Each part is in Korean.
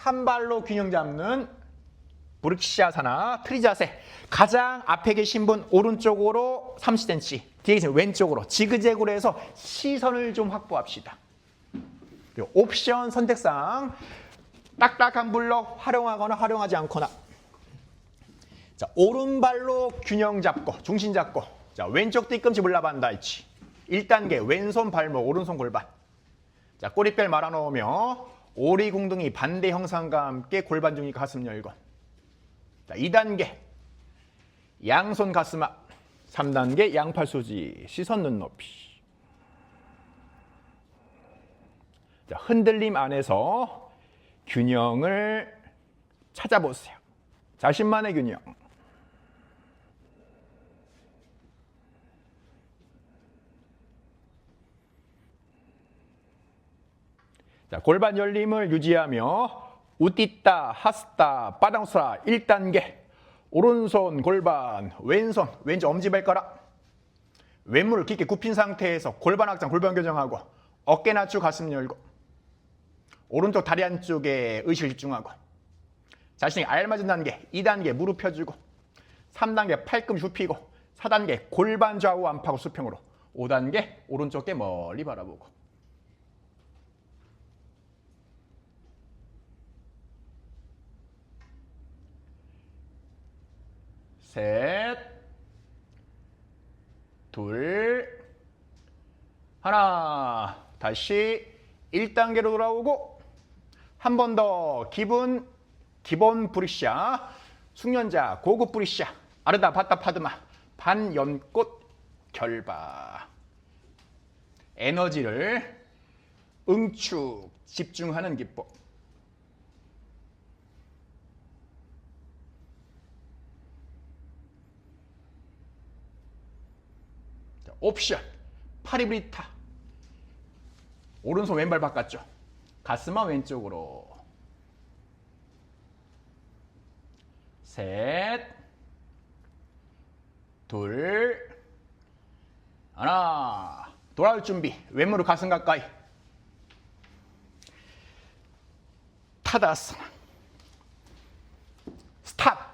한 발로 균형 잡는 브릭시아사나 트리자세. 가장 앞에 계신 분 오른쪽으로 30cm 뒤에 계신 분 왼쪽으로 지그재그로 해서 시선을 좀 확보합시다. 옵션 선택상 딱딱한 블럭 활용하거나 활용하지 않거나. 자 오른발로 균형 잡고 중심 잡고. 자 왼쪽 뒤꿈치 물라반다 있지. 1단계 왼손 발목 오른손 골반. 자 꼬리뼈를 말아놓으며 오리궁둥이 반대 형상과 함께 골반 중이 가슴 열고 자 2단계. 양손 가슴 앞. 3단계 양팔 소지 시선 눈높이. 자 흔들림 안에서 균형을 찾아보세요. 자신만의 균형 자, 골반 열림을 유지하며 우띠따, 하스타, 빠당수라 1단계. 오른손 골반, 왼손, 왼쪽 엄지발가락 왼무를 깊게 굽힌 상태에서 골반 확장, 골반 교정하고 어깨 낮추고 가슴 열고 오른쪽 다리 안쪽에 의식을 집중하고 자신에게 알맞은 단계 2단계 무릎 펴주고 3단계 팔꿈치 굽히고 4단계 골반 좌우 안파고 수평으로 5단계 오른쪽 게 멀리 바라보고 셋, 둘, 하나. 다시 1단계로 돌아오고 한 번 더 기분 기본 브리샤 숙련자 고급 브리샤 아르다 바타 파드마 반연꽃 결바 에너지를 응축 집중하는 기법 옵션 파리브리타 오른손 왼발 바꿨죠 가슴만 왼쪽으로 셋, 둘, 하나. 돌아올 준비. 왼무릎 가슴 가까이. 타다스나. 스탑.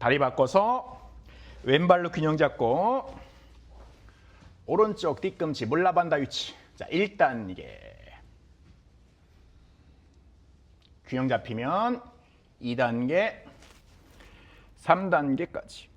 다리 바꿔서 왼발로 균형 잡고 오른쪽 뒤꿈치 물라반다 위치. 자, 1단계. 균형 잡히면 2단계, 3단계까지.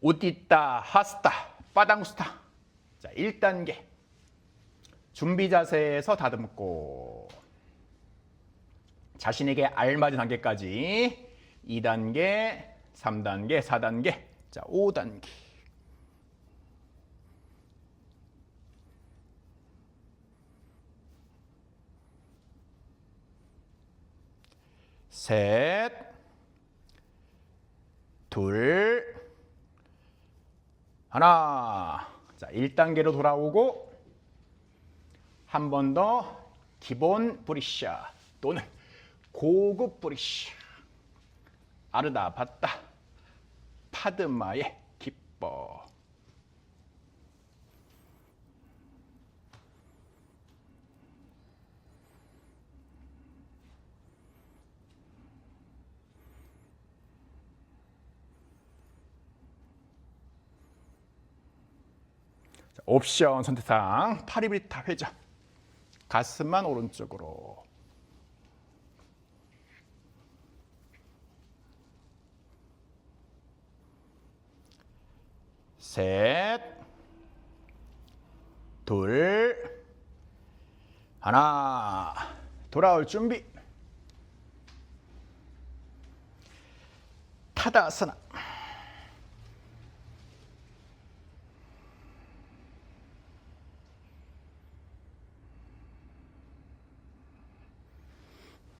우띠따, 하스타, 빠당스타. 자, 1단계. 준비 자세에서 다듬고 자신에게 알맞은 단계까지 2단계, 3단계, 4단계, 자, 5단계. 셋, 둘, 하나. 자, 1단계로 돌아오고 한 번 더 기본 브리샤 또는 고급 브리샤. 아르다 봤다. 파드마의 기뻐. 옵션 선택상 파리브리타 회전. 가슴만 오른쪽으로. 셋, 둘, 하나. 돌아올 준비. 타다스나.